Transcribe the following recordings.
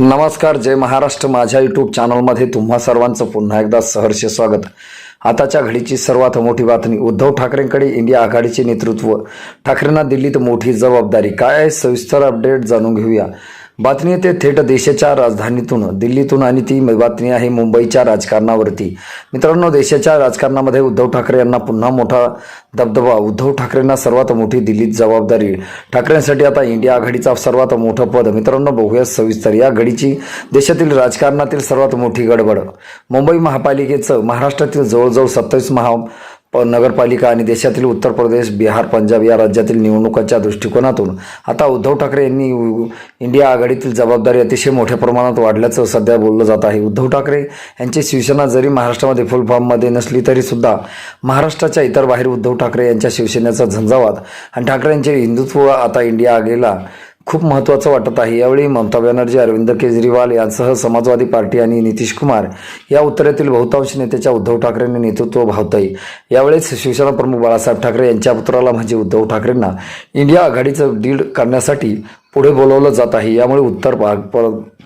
नमस्कार जय महाराष्ट्र. माझ्या यूट्यूब चॅनलमध्ये तुम्हा सर्वांचं पुन्हा एकदा सहर्ष स्वागत. आताच्या घडीची सर्वात मोठी बातमी उद्धव ठाकरेंकडे इंडिया आघाडीचे नेतृत्व. ठाकरेंना दिल्लीत मोठी जबाबदारी. काय आहे? सविस्तर अपडेट जाणून घेऊया. बातमी येते थेट देशाच्या राजधानीतून दिल्लीतून आणि ती बातमी आहे मुंबईच्या राजकारणावरती. मित्रांनो देशाच्या राजकारणामध्ये उद्धव ठाकरे यांना पुन्हा मोठा दबदबा. उद्धव ठाकरेंना सर्वात मोठी दिल्लीत जबाबदारी. ठाकरेंसाठी आता इंडिया आघाडीचा सर्वात मोठं पद. मित्रांनो बघूया सविस्तर. या घडीची देशातील राजकारणातील सर्वात मोठी गडबड. मुंबई महापालिकेचं महाराष्ट्रातील जवळजवळ सत्तावीस महा नगरपालिका आणि देशातील उत्तर प्रदेश बिहार पंजाब या राज्यातील निवडणुकांच्या दृष्टिकोनातून आता उद्धव ठाकरे यांनी इंडिया आघाडीतील जबाबदारी अतिशय मोठ्या प्रमाणात वाढल्याचं सध्या बोललं जात आहे. उद्धव ठाकरे यांची शिवसेना जरी महाराष्ट्रामध्ये फुल फॉर्ममध्ये नसली तरीसुद्धा महाराष्ट्राच्या इतर बाहेर उद्धव ठाकरे यांच्या शिवसेनेचा झंझावात आणि ठाकरे यांचे हिंदुत्व आता इंडिया आघाडीला खूप महत्त्वाचं वाटत आहे. यावेळी ममता बॅनर्जी अरविंद केजरीवाल यांसह समाजवादी पार्टी आणि नितीश कुमार या उत्तरेतील बहुतांश नेत्याच्या उद्धव ठाकरेंनी नेतृत्व भावतंय. यावेळेस शिवसेना प्रमुख बाळासाहेब ठाकरे यांच्या पुत्राला म्हणजे उद्धव ठाकरेंना इंडिया आघाडीचं डीड करण्यासाठी पुढे बोलवलं जात आहे. यामुळे उत्तर भार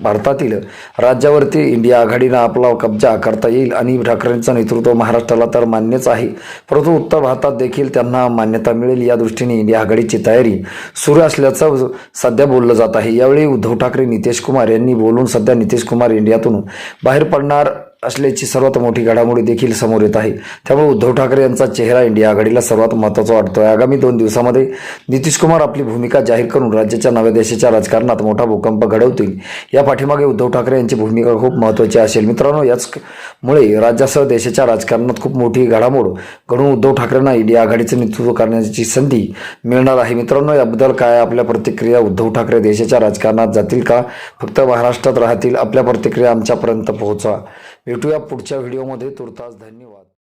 भारतातील राज्यावरती इंडिया आघाडीनं आपला कब्जा करता येईल आणि ठाकरेंचं नेतृत्व महाराष्ट्राला तर मान्यच आहे. परंतु उत्तर भारतात देखील त्यांना मान्यता मिळेल या दृष्टीने इंडिया आघाडीची तयारी सुरू असल्याचं सध्या बोललं जात आहे. यावेळी उद्धव ठाकरे नितीश कुमार यांनी बोलून सध्या नितीश कुमार इंडियातून बाहेर पडणार असल्याची सर्वात मोठी घडामोडी देखील समोर येत आहे. त्यामुळे उद्धव ठाकरे यांचा चेहरा इंडिया आघाडीला सर्वात महत्त्वाचा वाटतोय. आगामी दोन दिवसामध्ये नितीश कुमार आपली भूमिका जाहीर करून राज्याच्या नव्या देशाच्या राजकारणात मोठा भूकंप घडवतील. या पाठीमागे उद्धव ठाकरे यांची भूमिका खूप महत्त्वाची असेल. मित्रांनो याचमुळे राज्यासह देशाच्या राजकारणात खूप मोठी घडामोड घडून उद्धव ठाकरेंना इंडिया आघाडीचं नेतृत्व करण्याची संधी मिळणार आहे. मित्रांनो याबद्दल काय आपल्या प्रतिक्रिया उद्धव ठाकरे देशाच्या राजकारणात जातील का? फक्त महाराष्ट्रात राहतील. आपल्या प्रतिक्रिया आमच्यापर्यंत पोहोचवा. भेटूया पुढच्या व्हिडिओमध्ये. तुर्तास धन्यवाद.